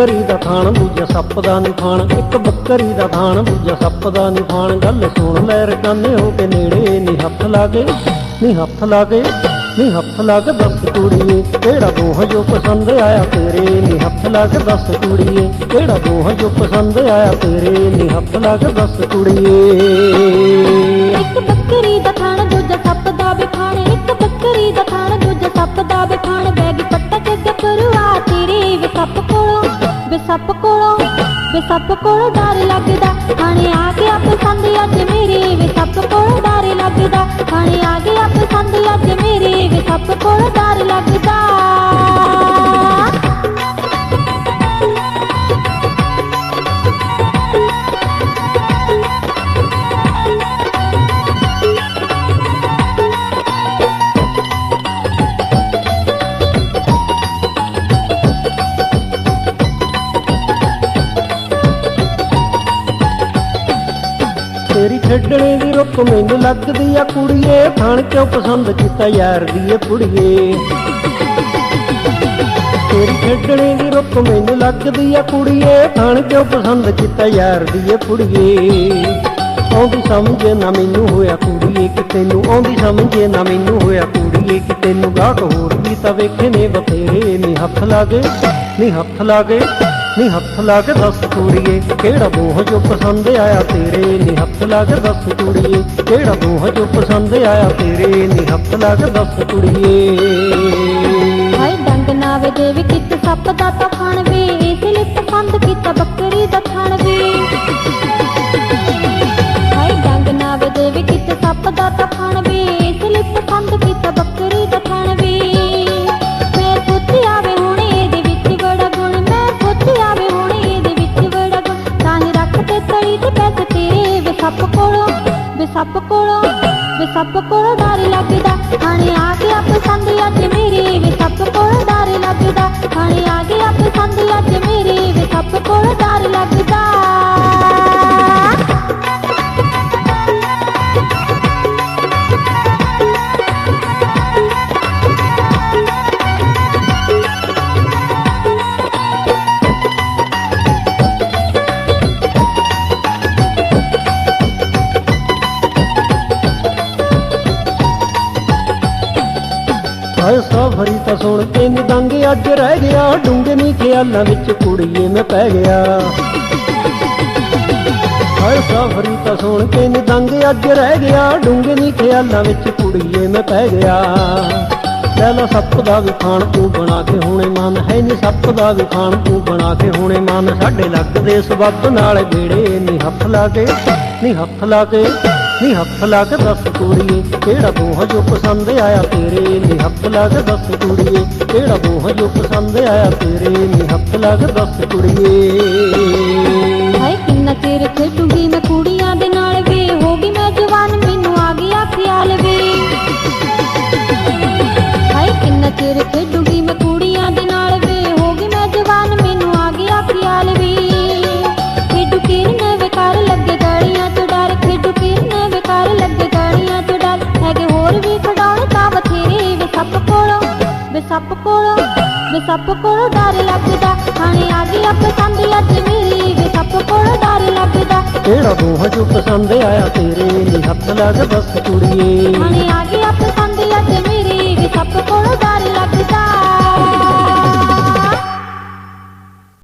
ਬੱਕਰੀ ਦਾ ਥਾਣ, ਦੂਜਾ ਸੱਪ ਦਾ ਨਿਫਾਨ ਇੱਕ ਬੱਕਰੀ ਦਾ ਥਾਣ, ਦੂਜਾ ਸੱਪ ਦਾ ਨਿਫਾਨ ਗੱਲ ਸੁਣ ਲੈ ਰਕਾਨੇ ਹੋ ਕੇ ਨੇੜੇ ਨੀ ਹੱਥ ਲਾਗੇ, ਨੀ ਹੱਥ ਲਾਗੇ, ਨੀ ਹੱਥ ਲੱਗ, ਦੱਸ ਕੁੜੀਏ, ਕਿਹੜਾ ਦੋਹ ਜੋ ਪਸੰਦ ਆਇਆ ਤੇਰੇ ਨੀ ਹੱਥ ਲੱਗ, ਦੱਸ ਕੁੜੀਏ, ਕਿਹੜਾ ਦੋਹ ਜੋ ਪਸੰਦ ਆਇਆ ਤੇਰੇ ਨੀ ਹੱਥ ਲੱਗ, ਦੱਸ ਕੁੜੀਏ। ਵੇ ਸੱਪ ਕੋਲੋਂ ਵੇ ਸੱਪ ਕੋਲੋਂ ਡਰ ਲੱਗਦਾ। ਖਾਣੇ ਆ ਗਿਆ ਪਸੰਦ ਅੱਜ ਤੇਰੀ ਖੇਡਣੇ ਦੀ ਰੁੱਕ, ਮੈਨੂੰ ਲੱਗਦੀ ਆ ਕੁੜੀਏ, ਥਾਣ ਕਿਉਂ ਪਸੰਦ ਕੀਤਾ ਯਾਰ ਦੀ ਏ ਕੁੜੀਏ? ਤੇਰੀ ਖੇਡਣੇ ਦੀ ਰੁੱਕ, ਮੈਨੂੰ ਲੱਗਦੀ ਆ ਕੁੜੀਏ, ਥਾਣ ਕਿਉਂ ਪਸੰਦ ਕੀਤਾ ਯਾਰ ਦੀ ਏ ਕੁੜੀਏ? ਆਉਂਦੀ ਸਮਝ ਨਾ ਮੈਨੂੰ ਹੋਇਆ ਕੁੜੀਏ ਕਿ ਤੈਨੂੰ ਆਉਂਦੀ ਸਮਝ ਨਾ ਮੈਨੂੰ ਹੋਇਆ ਕੁੜੀਏ ਕਿ ਤੈਨੂੰ ਗਾਹਕ ਹੋਰ ਵੀ ਤਾਂ ਵੇਖੇ ਨੇ ਬਤੇਰੇ ਨੀ, ਹੱਥ ਲਾਗੇ, ਨੀ ਹੱਥ ਲਾਗੇ। ਨੀ ਹੱਥ ਲਾ ਕੇ ਦੱਸ ਕੁੜੀਏ, ਕਿਹੜਾ ਬੋਹ ਜੋ ਪਸੰਦ ਆਇਆ ਤੇਰੇ? ਨੀ ਹੱਥ ਲਾ ਕੇ ਦੱਸ ਕੁੜੀਏ, ਕਿਹੜਾ ਬੋਹ ਜੋ ਪਸੰਦ ਆਇਆ ਤੇਰੇ? ਨੀ ਹੱਥ ਲਾ ਕੇ ਦੱਸ ਕੁੜੀਏ। ਹਾਏ ਡੰਗ ਨਾ ਵੇ ਦੇਵ ਕਿਤ ਸੱਪ ਦਾ ਤਾਂ ਵੇ ਸੱਪ ਕੋਲੋਂ ਵੇ ਸੱਪ ਕੋਲੋਂ ਡਰ ਲੱਗਦਾ। ਖਾਣੇ ਆ ਗਿਆ ਪਸੰਦ ਅੱਜ ਹਾਏ ਸਾਫਰੀ ਤਾਂ ਸੁਣ ਕੇ ਨਿਦੰਗ ਅੱਜ ਰਹਿ ਗਿਆ। ਡੂੰਘੇ ਨੀ ਖਿਆਲਾਂ ਵਿੱਚ ਕੁੜੀਏ ਮੈਂ ਪੈ ਗਿਆ। ਹਾਏ ਸਾਫਰੀ ਤਾਂ ਸੁਣ ਕੇ ਨਿਦੰਗ ਅੱਜ ਰਹਿ ਗਿਆ। ਡੂੰਘੇ ਨੀ ਖਿਆਲਾਂ ਵਿੱਚ ਕੁੜੀਏ ਮੈਂ ਪੈ ਗਿਆ। ਲੈ ਲਾ ਸੱਪ ਦਾ ਵੀ ਖਾਣ ਤੂੰ ਬਣਾ ਕੇ ਹੋਣੇ ਮਨ, ਹੈ ਨੀ ਸੱਪ ਦਾ ਵੀ ਖਾਣ ਤੂੰ ਬਣਾ ਕੇ ਹੋਣੇ ਮਨ। ਸਾਡੇ ਲੱਗਦੇ ਸਬੱਬ ਨਾਲ ਗੇੜੇ ਨੀ ਹੱਥ ਲਾ ਕੇ, ਨੀ ਹੱਥ ਲਾ ਕੇ। ਨੀ ਹੱਥ ਲਾ ਕੇ ਦੱਸ ਕੁੜੀਏ ਕਿਹੜਾ ਬੋਹ ਜੋ ਪਸੰਦ ਆਇਆ ਤੇਰੇ? ਨੀ ਹੱਥ ਲਾ ਕੇ ਦੱਸ ਕੁੜੀਏ ਕਿਹੜਾ ਬੋਹ ਜੋ ਪਸੰਦ ਆਇਆ ਤੇਰੇ? ਨੀ ਹੱਥ ਲਾ ਕੇ ਦੱਸ ਕੁੜੀਏ ਹਾਏ, ਕਿੰਨਾ ਚਿਰ ਖੇਡੂਗੀ ਮੈਂ ਕੁੜੀਆਂ ਸੱਪ ਕੋਲ ਡਰ ਲੱਗਦਾ। ਖਾਣੇ ਆ ਗਈ ਪਸੰਦ ਅੱਜ ਮੇਰੀ ਵੀ ਸੱਪ ਕੋਲ ਡਰ ਲੱਗਦਾ। ਕਿਹੜਾ ਦੋਹਾਂ ਚੋਂ ਪਸੰਦ ਆਇਆ ਤੇਰੇ ਨੀ ਹੱਥ ਲੱਗ ਬਸ ਕੁੜੀਏ। ਖਾਣੇ ਆ ਗਈ ਪਸੰਦ ਅੱਜ ਮੇਰੀ ਵੀ ਸੱਪ ਕੋਲ ਡਰ ਲੱਗਦਾ।